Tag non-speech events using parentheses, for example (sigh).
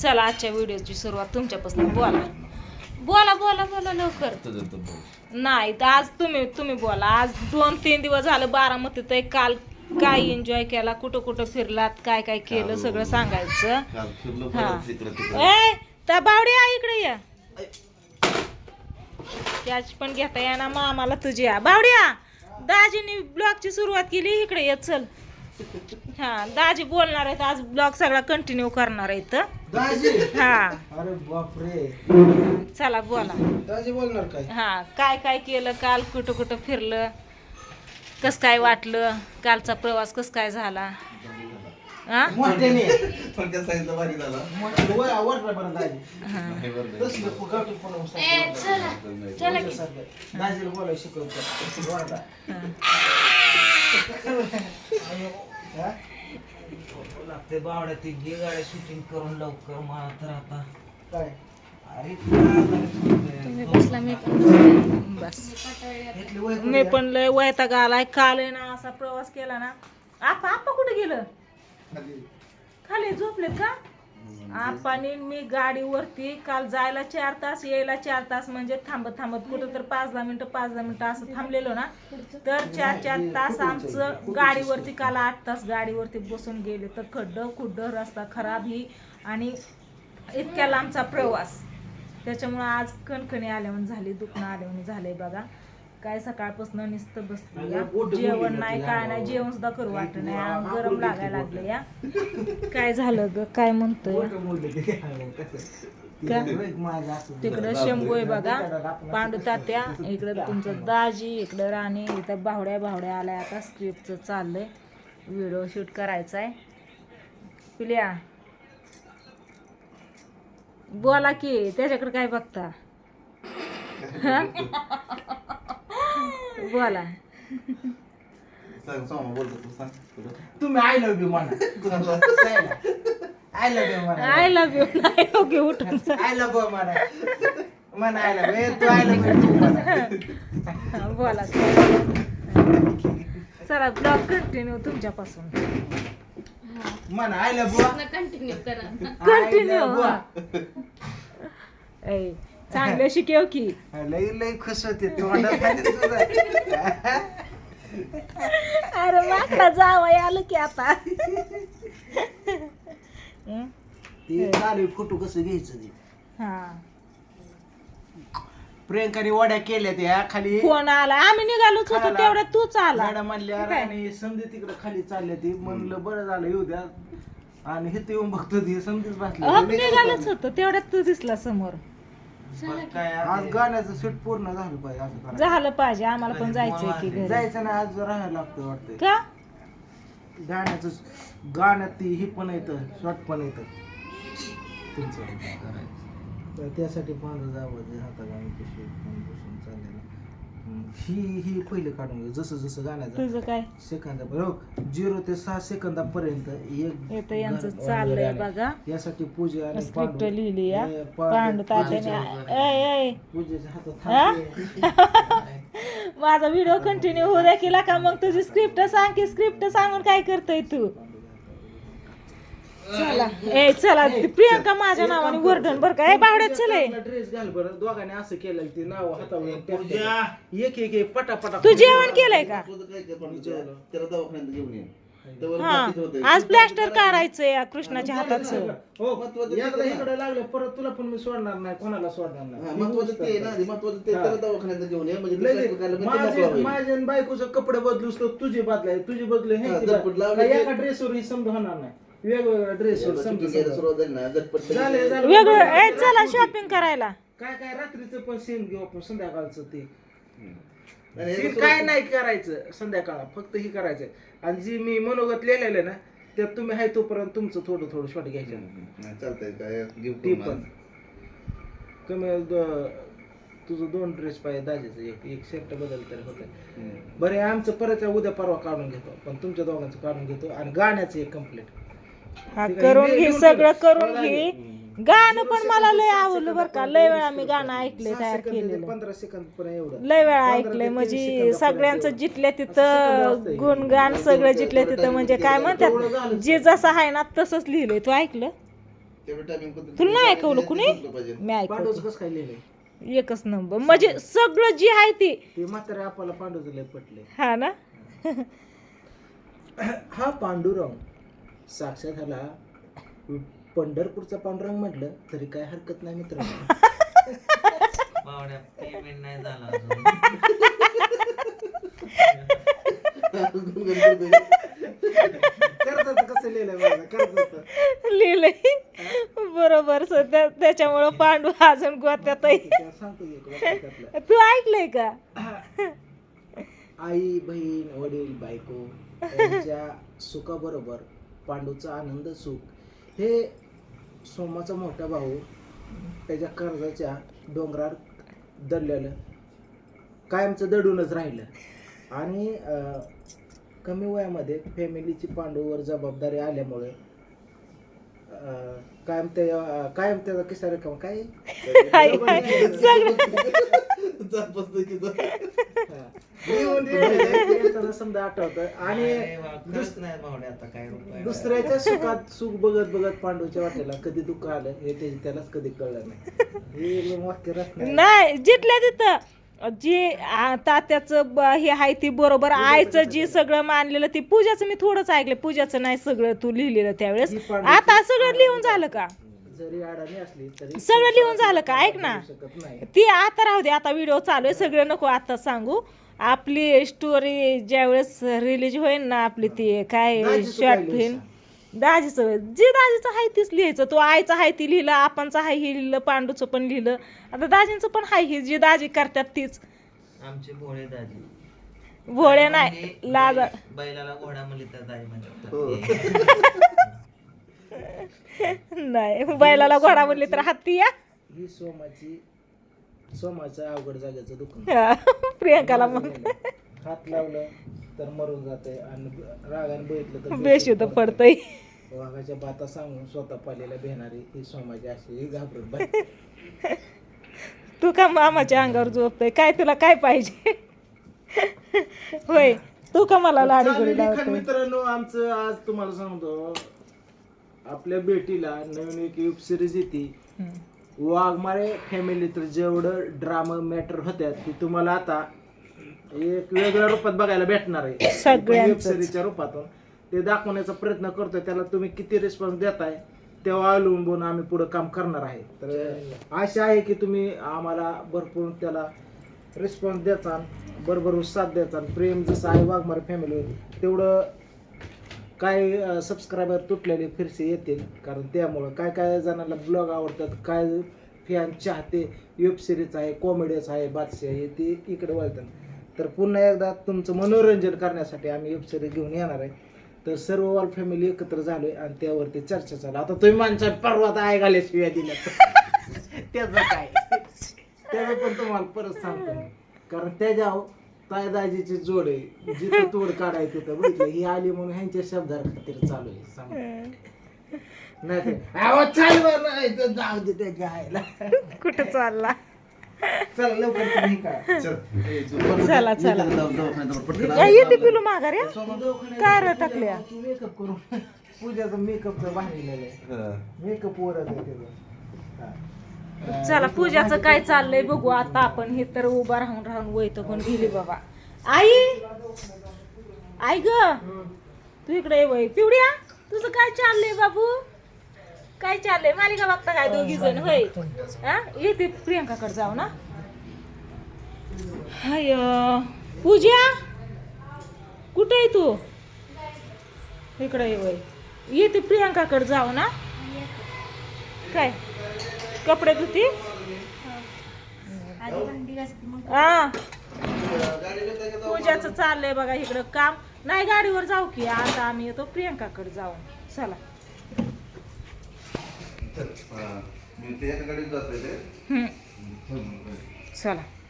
चला आजच्या व्हिडिओची सुरुवात तुमच्यापासून बोला. बोला बोला बोला लवकर. नाही तर आज तुम्ही तुम्ही बोला. आज दोन तीन दिवस झालं बारामतीत आहे काल काय एन्जॉय केला कुठं कुठं फिरलात काय काय केलं सगळं सांगायचं. हा. त्या बावड्या इकडे या. त्याच पण घेता या ना मामाला तुझ्या बावड्या दाजीने ब्लॉगची सुरुवात केली इकडे ये चल. हा दाजी बोलणार आहेत आज ब्लॉग सगळा कंटिन्यू करणार आहेत. दाजी. हा. अरे बापरे. चला बोला. दाजी बोलणार काय? हा काय काय केलं? काल कुठं कुठं फिरलं? कस काय वाटलं? कालचा प्रवास कस काय झाला? हा मोठ्याने. पण त्या साईजला भारी झाला. मोठ्याने. वर आवडला बरं दाजी हा. नाही बरं नाही. तसलं फुगाटी पण नाही. चला. की. दाजीला बोलायला शिकवतो. वाटा. हा? लागते बावड्या ती घे गाड्या शूटिंग करून लवकर मला तर आता. काय? अरे बसला मी पण बस. मी पण लय वैताग आलाय. काल आहे ना असा प्रवास केला ना. आपा आपा कुठे गेलं? खाली झोपलेत का? आपाने मी गाडीवरती काल जायला चार तास यायला चार तास म्हणजे थांबत थांबत कुठं तर पाच दहा मिनिटं पाच दहा मिनिटं असं थांबलेलो ना. तर चार चार तास आमचं गाडीवरती काल आठ तास गाडीवरती बसून गेले. तर खड्डं खुड्डं रस्ता खराब ही आणि इतक्या लांबचा प्रवास. त्याच्यामुळं आज कणकणी आल्यावर झाली दुखणं आल्यावर झालंय बघा. काय सकाळपासून नुसतं बसलो जेवण नाही काय नाही जेवण सुद्धा करू वाटत नाही. अंग गरम लागायला लागलं या. काय झालं ग? काय म्हणतोय? का? तिकडं शंभू आहे बघा. पांडू तात्या इकडं तुमचं दाजी इकडं राणी इथं बावड्या बावड्या आलाय आता स्क्रिप्टचं चाललंय. व्हिडिओ शूट करायचा आहे पिल्या. बोला की त्याच्याकडे काय बघता? (laughs) हा? बोला. सांग सोमा बोलतो तू सांग. पुढं. तुम्ही आय लव्ह यू म्हणा. आय लव्ह यू म्हणा. आय लव्ह यू नाही ओके उठून. आय लव्ह यू म्हणा. म्हणा आय लव्ह यू तू आय लव्ह यू म्हणा. हा, बोला. चला ब्लॉग कंटिन्यू तुमच्यापासून. म्हणा आय लव्ह यू कंटिन्यू करा. कंटिन्यू ऐ चांगलं शिकेव की. लई लई खुश होते तुझं. अरे माकडा जावं आलं की आता. हं? ते चालू फोटो कसं घ्यायचं ते? हा. प्रियंकाने वड्या केल्या त्या खाली फोन आला आम्ही निघालोच होतो आला. तेवढ्यात तूच आला. मॅडम म्हणल्या काय? आणि समधी तिकडे खाली चालल्या ती. म्हणलं बरं झालं येऊ द्या. आणि हे येऊन बघतो ती समधीच अहो, बसली निघालोच होतो तेवढ्यात तू दिसला समोर. आज गाण्याचं शूट पूर्ण झालं पाहिजे असं करायचं. झालं पाहिजे आम्हाला पण जायचंय की घरी. जायचं ना आज राहायला लागतं वाटतंय. का? गाण्याचं गाण्यात ती ही पण येतं शॉर्ट पण येतं. तुमचं तर त्यासाठी पांढरं जावं हातात आणि पिशवीत पण बसून चाललेलं. ही ही पहिलं काढून घे. जसं जसं गाण्याचं तुझं काय? सेकंद झिरो ते सहा सेकंदापर्यंत एक येतं यांचं गाणं चाललंय बघा. यासाठी पूजा आणि स्क्रिप्ट पांडू- लिहिली या. हे पांडू- पांडू तात्याने ऐ ऐ पूजेच्या हातात हा? थांबते. (laughs) माझा व्हिडिओ कंटिन्यू होऊ द्या केला का मग तुझी स्क्रिप्ट सांग की स्क्रिप्ट सांगून काय करतोय तू? चला. ए चला. ती प्रियंका माझ्या नावाने वर्धन बर का. ए बावड्यात चल. ड्रेस घाल बरं. दोघांनी असं केलं ते नाव हातावर एक एक एक. पटा पटा तू जेवण केलंय का? काय काय. त्याला दवाखान्यात घेऊन ये. हा. आज प्लॅस्टर काढायचं या कृष्णाच्या हाताचं. हो. एकदा. इकडे लागलं परत तुला पण मी सोडणार नाही. कोणाला सोडणार नाही. महत्वाचं ते आहे ना आधी. महत्वाचं ते हा. त्याला दवाखान्यात घेऊन ये. म्हणजे लय- तुला काय लागलं, ते मोकळा माझे होईल. माझे आणि बायकोचं कपडे बदलूस तर तुझे बदलाय. तुझे बदले हे हा, लावले काय एका ड्रेसवर ही समजा होणार नाही. वेगवेगळ्या ड्रेसवर एकदा समजा shooting यायला समजा. सुरुवात झाली ना झटपट झाले झाले वेगळं ए चला शॉपिंग करायला. काय काय रात्रीचं पण सीन घेऊ आपण संध्याकाळचं ते. आणि हे सीन कसं काय? नाही करायचं संध्याकाळ फक्त ही करायचं आणि जी मी मनोगत लिहिलेलं ना त्यात तुम्ही आहे तोपर्यंत तुमचं थोडं थोडं शॉट घ्यायचं. नाही, चालतंय काय गिफ्ट ती पण. कमी द- तुझं दोन ड्रेस पाहिजे दाजीचं एक एक शर्ट बदल तर होतं बरं हे आमचं परत उद्या परवा काढून घेतो. पण तुमच्या दोघांचं काढून घेतो. आणि गाण्याचं एक कंप्लीट हा करून हे घे सगळं. करून घे. गाणं पण मला लय आवडलं बरं का. लय वेळा मी गाणं ऐकलंय तयार केलेलं. पंधरा सेकंद पर्यंत एवढं. लय वेळा ऐकलंय. म्हणजे सगळ्यांचं. जिथल्या तिथं. गुणगान सगळं जिथल्या तिथं म्हणजे काय म्हणतात. जे जसं आहे ना तसंच लिहिलंय. तू ऐकलं? तुला नाही ऐकवलं कुणी. मी कसं काय लिहिलंय? एकच नंबर. म्हणजे सगळं जे आहे ते. ते म्हातारे आपल्याला पांडूचं लय पटले हा ना? (coughs) हा पांडुरंग. साक्षात ह्याला पंढरपूरचा पांडुरंग म्हटलं तरी काय हरकत नाही मित्र. बावड्या पेमेंट नाही झाला अजून. कर्जाचं कसं लिहिलंय बघा कर्जाचं. लिहिलंय. बरोबर सध्या त्याच्यामुळं पांडू अजून गोत्यात आहे. त्या सांगतो की एक वाक्य त्यातलं. तू ऐकलंय का? आई बहीण वडील बायको यांच्या सुखाबरोबर पांडूचा आनंद सुख. हे सोमाचा मोठा भाऊ त्याच्या कर्जाच्या डोंगरावर दडलेलं कायमचं दडूनच राहिलं. आणि कमी वयामध्ये फॅमिलीची पांडूवर जबाबदारी आल्यामुळे कायम त्या कायम त्याचा किस्सा रक्कम काय? (laughs) हा. ते समजा आठवतं आणि नाही आता काय दुसऱ्याच्या सुखात सुख बघत बगत पांडूच्या वाटेला कधी दुःख आलं हे त्याची त्यालाच कधी कळलं नाही. हे वाक्य आहे. नाही जिथल्या तिथं. जे आ, तात्याचं ब- हे आहे ती बरोबर आईचं जी सगळं मानलेलं ती पूजाचं मी थोडंच ऐकलं पूजाचं नाही सगळं तू लिहिलेलं त्यावेळेस. ही पांडूची- आता सगळं लिहून झालं का? जरी अडाणी असली तरी सगळं लिहून झालं का? ऐक ना. करू शकत नाही. ती आता राहू दे आता व्हिडिओ चालू आहे सगळं नको आता सांगू. आपली स्टोरी ज्यावेळेस रिलीज होईल ना आपली ती काय दाजीचं शॉर्ट फिल्म लिहायचं? दाजीचं जे दाजीचं आहे तीच लिहायचं. तो आईचं आहे ती लिहिलं आपणचं आहे हे लिहिलं पांडूचं पण लिहिलं. आता दाजींचं पण आहे हे जे दाजी करतात तीच. आमचे भोळे दाजी. भोळे नाही म्हणजे लाज बैल- बैलाला घोडा म्हणले तर दाजी हो. (laughs) नाही बैलाला घोडा म्हणले तर हत्ती या. ही सोमाची सोमाचं अवघड जागेचं हा, प्रियंकाला मग. हात लावलं तर मरून जाते आणि रागाने बघितलं तर बेशुद्ध पडतंय. वाघाच्या बाता सांगून स्वतः पालेला भेणारी ही सोमाची अशी ही घाबरून बाई. तू का मामाच्या अंगावर झोपतोय? काय तुला काय पाहिजे? होय तू का मला लाडी चालेल, गोडी लेखन लावतोय? मित्रांनो आमचं आज तुम्हाला सांगतो. आपल्या बेटीला नवीन एक वेब सिरीज येते. वाघमारे फॅमिली तर जेवढं ड्रामा मॅटर होत्यात ते तुम्हाला आता एक वेगळ्या रूपात बघायला भेटणार आहे. वेब सिरीजच्या रूपातून. ते दाखवण्याचा प्रयत्न करतोय त्याला तुम्ही किती रिस्पॉन्स देताय तेव्हा अवलंबून आम्ही पुढे काम करणार आहे. तर आशा आहे की तुम्ही आम्हाला भरपूर त्याला रिस्पॉन्स द्याचा बरोबर साथ द्याचा प्रेम जसं आहे वाघमारे फॅमिली तेवढं काय सबस्क्रायबर तुटलेले फिरसे येतील? कारण त्यामुळं काय काय जणांना ब्लॉग आवडतात काय फॅन चाहते वेब सिरीज आहे कॉमेडीज आहे बादशी आहे ते इकडे वळतात. तर पुन्हा एकदा तुमचं मनोरंजन करण्यासाठी आम्ही वेब सिरीज घेऊन येणार आहे. तर सर्व ऑल फॅमिली एकत्र झालोय आणि त्यावरती चर्चा चालू. आता तुम्ही माणसा परवा आय घाल्याशिवाय दिल्या. (laughs) त्याचं काय? त्याचं पण तुम्हाला परत सांगतो मी. कारण त्याच्या ताय दाजीची जोड आहे. जिथं तोड काढायचं तिथं बघितलं ही आली म्हणून ह्यांच्या शब्दार खातीर चालू आहे. सांग. नाही ते आवाज चालू नाही तर जाऊ दे आईला कुठं चालला? चला लवकर तुम्ही काय या, येते पिलू माघार या. दवाखान्यात काय रे टाकल्या? मेकअप करून पूजाचं मेकअपचं बाहेर हा. मेकअप वरच आहे त्याचं हा. चला पूजाचं काय चाललंय बघू. आता आपण हे तर उभा राहून राहून वयतो पण गेली बाबा. आई! आई ग! तू इकडे ये वय पिवड्या तुझं काय चाललंय बाबू? काय चाललंय? मालिका बघता काय दोघी जण? होय. हा? येते प्रियंकाकडे जाऊ ना. हाय पूजा? कुठे आहे तू? इकडे ये वय येते प्रियंकाकडे जाऊ ना. काय? कपडे धुती? हा. पूजाचं चाललंय बघा इकडं काम. नाही गाडीवर जाऊ की. आता आम्ही येतो प्रियंकाकडे जाऊ चला. चल. हा.